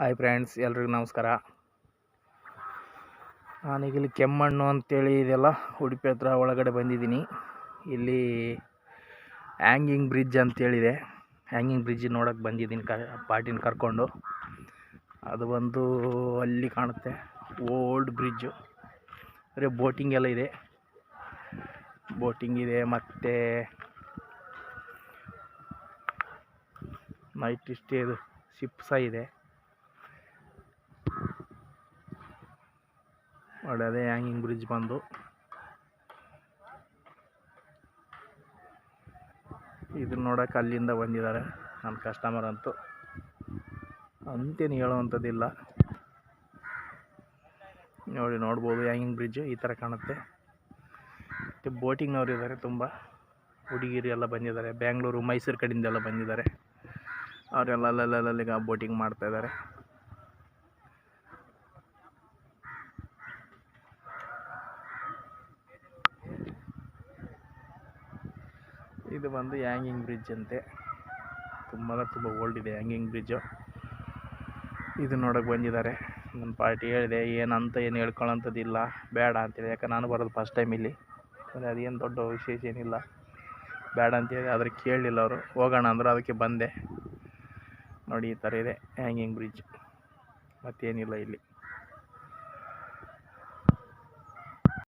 Hi friends, ಎಲ್ರಿಗೂ ನಮಸ್ಕಾರ. ನಾನೀಗ ಇಲ್ಲಿ ಕೆಮ್ಮಣ್ಣು ಅಂತೇಳಿ ಇದೆಲ್ಲ ಉಡುಪಿ ಹತ್ರ ಒಳಗಡೆ ಬಂದಿದ್ದೀನಿ. ಇಲ್ಲಿ ಹ್ಯಾಂಗಿಂಗ್ ಬ್ರಿಡ್ಜ್ ಅಂತೇಳಿದೆ. ಹ್ಯಾಂಗಿಂಗ್ ಬ್ರಿಡ್ಜ್ ನೋಡೋಕೆ ಬಂದಿದ್ದೀನಿ ಕ ಪಾಟಿನ ಕರ್ಕೊಂಡು. ಅದು ಬಂದು ಅಲ್ಲಿ ಕಾಣುತ್ತೆ, ಓಲ್ಡ್ ಬ್ರಿಡ್ಜು. ಅಂದರೆ ಬೋಟಿಂಗ್ ಎಲ್ಲ ಇದೆ. ಬೋಟಿಂಗ್ ಇದೆ, ಮತ್ತು ನೈಟ್ ಇದು ಶಿಪ್ ಸಹ ಇದೆ. ಅದೇ ಹ್ಯಾಂಗಿಂಗ್ ಬ್ರಿಡ್ಜ್ ಬಂದು. ಇದನ್ನ ನೋಡೋಕೆ ಅಲ್ಲಿಂದ ಬಂದಿದ್ದಾರೆ ನನ್ನ ಕಸ್ಟಮರ್ ಅಂತೂ. ಅಂತೇನು ಹೇಳುವಂಥದ್ದಿಲ್ಲ. ನೋಡಿ, ನೋಡ್ಬೋದು ಹ್ಯಾಂಗಿಂಗ್ ಬ್ರಿಡ್ಜ್ ಈ ಥರ ಕಾಣುತ್ತೆ. ಮತ್ತು ಬೋಟಿಂಗ್ನವ್ರು ಇದ್ದಾರೆ ತುಂಬ. ಹುಡುಗಿರು ಎಲ್ಲ ಬಂದಿದ್ದಾರೆ. ಬ್ಯಾಂಗ್ಳೂರು ಮೈಸೂರು ಕಡೆಯಿಂದೆಲ್ಲ ಬಂದಿದ್ದಾರೆ. ಅವರೆಲ್ಲ ಅಲ್ಲಲ್ಲಲ್ಲಿ ಬೋಟಿಂಗ್ ಮಾಡ್ತಾಯಿದ್ದಾರೆ ಇದು ಬಂದು ಹ್ಯಾಂಗಿಂಗ್ ಬ್ರಿಡ್ಜ್ ಅಂತೆ. ತುಂಬ ತುಂಬ ಓಲ್ಡ್ ಇದೆ ಹ್ಯಾಂಗಿಂಗ್ ಬ್ರಿಡ್ಜು. ಇದು ನೋಡೋಕೆ ಬಂದಿದ್ದಾರೆ. ನನ್ನ ಪಾರ್ಟಿ ಹೇಳಿದೆ, ಏನಂತ ಏನು ಹೇಳ್ಕೊಳ್ಳೋಂಥದ್ದಿಲ್ಲ ಬೇಡ ಅಂತೇಳಿ ಯಾಕೆ, ನಾನು ಬರೋದು ಫಸ್ಟ್ ಟೈಮ್ ಇಲ್ಲಿ. ಅಂದರೆ ಅದೇನು ದೊಡ್ಡ ವಿಶೇಷ ಏನಿಲ್ಲ. ಬೇಡ ಅಂತೇಳಿ ಆದರೆ ಕೇಳಲಿಲ್ಲ ಅವರು. ಹೋಗೋಣ ಅಂದರು ಅದಕ್ಕೆ ಬಂದೆ. ನೋಡಿ, ಈ ಥರ ಇದೆ ಹ್ಯಾಂಗಿಂಗ್ ಬ್ರಿಡ್ಜ್. ಮತ್ತೇನಿಲ್ಲ ಇಲ್ಲಿ.